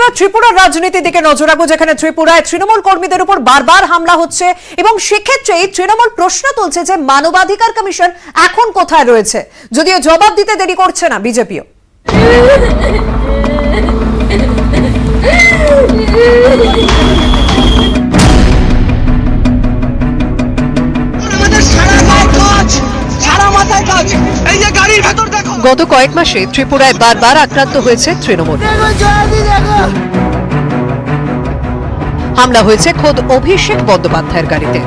এবার ত্রিপুরার রাজনীতির দিকে নজর রাখব, যেখানে ত্রিপুরায় তৃণমূল কর্মীদের উপর বারবার হামলা হচ্ছে এবং সেক্ষেত্রেই তৃণমূল প্রশ্ন তুলছে যে মানবাধিকার কমিশন এখন কোথায় রয়েছে। যদিও জবাব দিতে দেরি করছে না বিজেপিও। গত কয়েক মাসে ত্রিপুরায় বারবার আক্রান্ত হয়েছে তৃণমূল। হামলা হয়েছে খোদ অভিষেক বন্দ্যোপাধ্যায়ের গাড়িতে।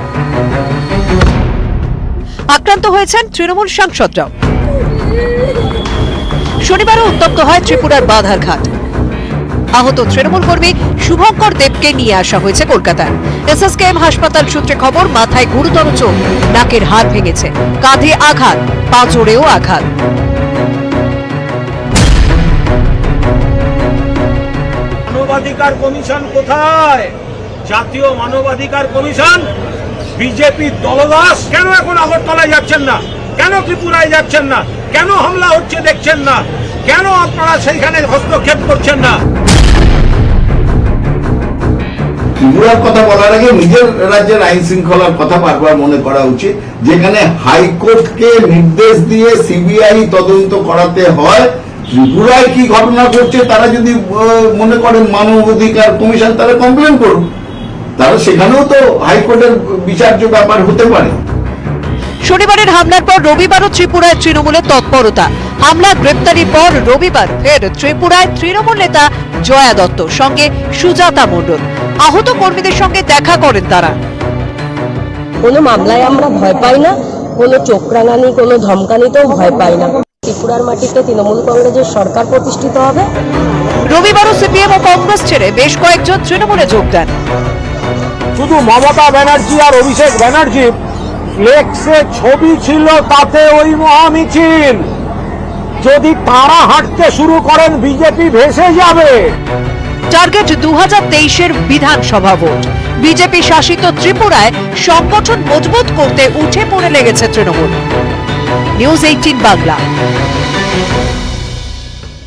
আক্রান্ত হয়েছেন তৃণমূল সাংসদরাও। শনিবারও উত্তপ্ত হয় ত্রিপুরার বাধারঘাট। আহত তৃণমূল কর্মী শুভঙ্কর দেবকে নিয়ে আসা হয়েছে কলকাতায়। এসএসকেএম হাসপাতাল সূত্রে খবর, মাথায় গুরুতর চোখ, নাকের হাড় ভেঙেছে, কাঁধে আঘাত পাঁচড়েও আঘাত। মানবাধিকার কমিশন কোথায়? জাতীয় মানবাধিকার কমিশন? বিজেপি দলদাস? কেন এখন আগরতলায় যাচ্ছেন না? কেন ত্রিপুরায় যাচ্ছেন না? কেন হামলা হচ্ছে দেখছেন না? কেন আপনারা সেইখানে হস্তক্ষেপ করছেন না? ত্রিপুরার কথা বলার আগে নিজের রাজ্যের আইন শৃঙ্খলার কথা বারবার মনে করা উচিত, যেখানে হাইকোর্টকে নির্দেশ দিয়ে সিবিআই তদন্ত করাতে হয়। ত্রিপুরায় কি ঘটনা ঘটছে তারা যদি মনে করেন মানব অধিকার কমিশন তারা কমপ্লেন করুন। তারা সেখানেও তো হাইকোর্টের বিচার্য ব্যাপার হতে পারে। শনিবারের হামলার পর রবিবারও ত্রিপুরায় তৃণমূলের তৎপরতা। হামলা গ্রেপ্তারির পর রবিবার ফের ত্রিপুরায় তৃণমূল নেতা জয়া দত্ত সঙ্গে সুজাতা মণ্ডল। আহত কর্মীদের সঙ্গে দেখা করেন তারা। কোনো মামলায় আমরা ভয় পাই না কোনো চোখ রাঙানি কোনো ধমকানিতেও ভয় পাই না। ত্রিপুরার মাটিতে তৃণমূল কংগ্রেসের সরকার প্রতিষ্ঠিত হবে। রবিবারও সিপিএম ও কংগ্রেস ছেড়ে বেশ কয়েকজন তৃণমূলে যোগ দেন। শুধু মমতা ব্যানার্জি আর অভিষেক ব্যানার্জি ফ্লেক্সে ছবি ছিল তাতে ওই মহামিছিল। যদি তারা হাঁটতে শুরু করেন বিজেপি ভেসে যাবে। টার্গেট দু হাজার তেইশের বিধানসভা ভোট। বিজেপি শাসিত ত্রিপুরায় সংগঠন মজবুত করতে উঠে পড়ে লেগেছে তৃণমূল। News eighteen Bangla.